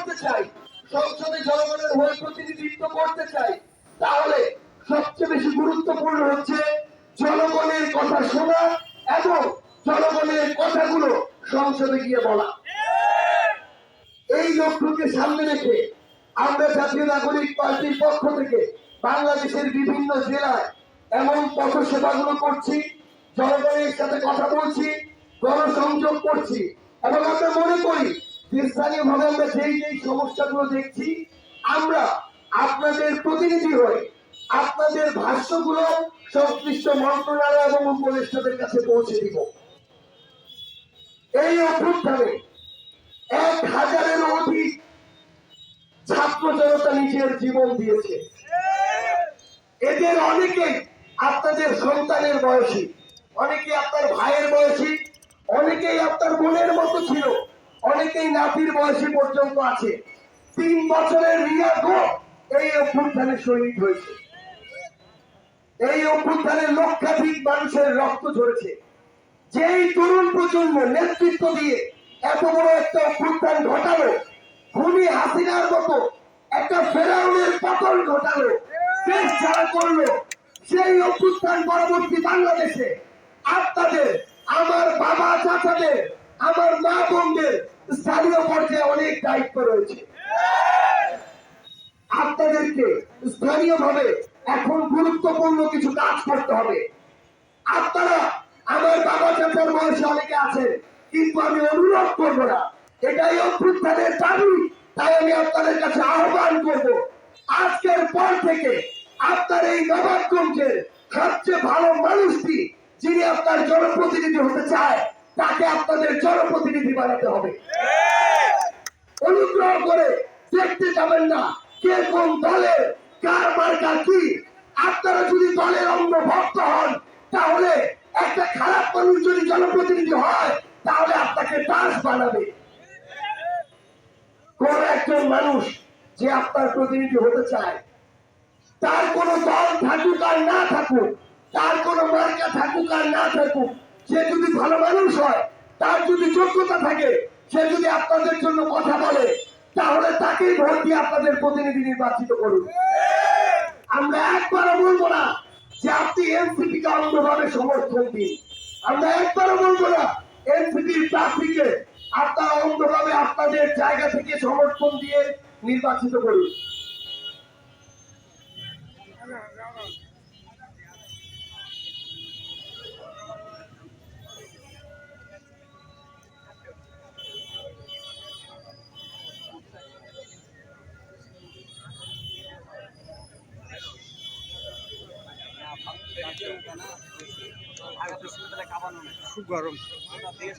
করতে চাই, সংসদে জনগণের হয়ে প্রতিনিধিত্ব করতে চাই, তাহলে সবচেয়ে বেশি গুরুত্বপূর্ণ হচ্ছে জনগণের কথা শোনা এবং জনগণের কথাগুলো সংসদে গিয়ে বলা। এই লক্ষ্যকে সামনে রেখে আমরা জাতীয় নাগরিক পার্টির পক্ষ থেকে বাংলাদেশের বিভিন্ন জেলায় এমন পথসেবাগুলো করছি, জনগণের সাথে কথা বলছি, গণসংযোগ করছি এবং আমরা মনে করি স্থানীয়ভাবে আমরা যেই যেই সমস্যাগুলো দেখছি, আমরা আপনাদের প্রতিনিধি হয়ে আপনাদের ভাষ্যগুলো সংশ্লিষ্ট মন্ত্রণালয় এবং উপদেষ্টাদের কাছে পৌঁছে দিব। এই অভ্যুত্থানে এক হাজারের অধিক ছাত্র জনতা নিজের জীবন দিয়েছে। এদের অনেকে আপনাদের সন্তানের বয়সী, অনেকে আপনার ভাইয়ের অনেকেই নাতির বয়সী পর্যন্ত আছে। তিন বছরের রিয়া গো এই অভ্যুত্থানে শহীদ হয়েছে। এই অভ্যুত্থানে লক্ষাধিক মানুষের রক্ত ঝরেছে। যেই তরুণ প্রজন্ম নেতৃত্ব দিয়ে এত বড় একটা অভ্যুত্থান ঘটালো ভূমি হাসিনার মতো একটা ফেরাউনের পতন ঘটালো, দেশ ছাড়া করল, সেই অভ্যুত্থান পরবর্তী বাংলাদেশে আপনাদের, আমার বাবা চাচাদের আমার মা বোনদের স্থানীয় পর্যায়ে অনেক দায়িত্ব রয়েছে। আপনাদেরকে স্থানীয়ভাবে এখন গুরুত্বপূর্ণ কিছু কাজ করতে হবে। আপনারা আমার বাবা চাচার বয়সে অনেকে আছেন, কিন্তু আমি অনুরোধ করব না। এটাই অভ্যুত্থানের দাবি, তাই আমি আপনাদের কাছে আহ্বান করব, আজকের পর থেকে আপনার এই নবাবগঞ্জের সবচেয়ে ভালো মানুষটি, যিনি আপনার জনপ্রতিনিধি হতে চায় তাকে আপনাদের জনপ্রতিনিধি বানাতে হবে। অনুগ্রহ করে দেখতে যাবেন না কে কোন দলের কার মার্কা কি। আপনারা যদি দলের অঙ্গ ভক্ত হন, তাহলে একটা খারাপ মানুষ যদি জনপ্রতিনিধি হয়, তাহলে আপনাকে দাস বানাবে। কোন একজন মানুষ যে আপনার প্রতিনিধি হতে চায়, তার কোন দল থাকুক আর না থাকুক, তার কোন মার্কা থাকুক আর না থাকুক সে যদি ভালো মানুষ হয়, তার যদি যোগ্যতা থাকে, সে যদি আপনাদের জন্য কথা বলে, তাহলে তাকেই ভোট দিয়ে আপনাদের প্রতিনিধি নির্বাচিত করুন। আমরা একবারও বলব না যে আপনি এনসিপি কে অন্ধভাবে সমর্থন দিন। আমরা একবারও বলব না, এনসিপির প্রার্থীকে আপনারা অন্ধভাবে আপনাদের জায়গা থেকে সমর্থন দিয়ে নির্বাচিত করুন। খুব গরম দেশ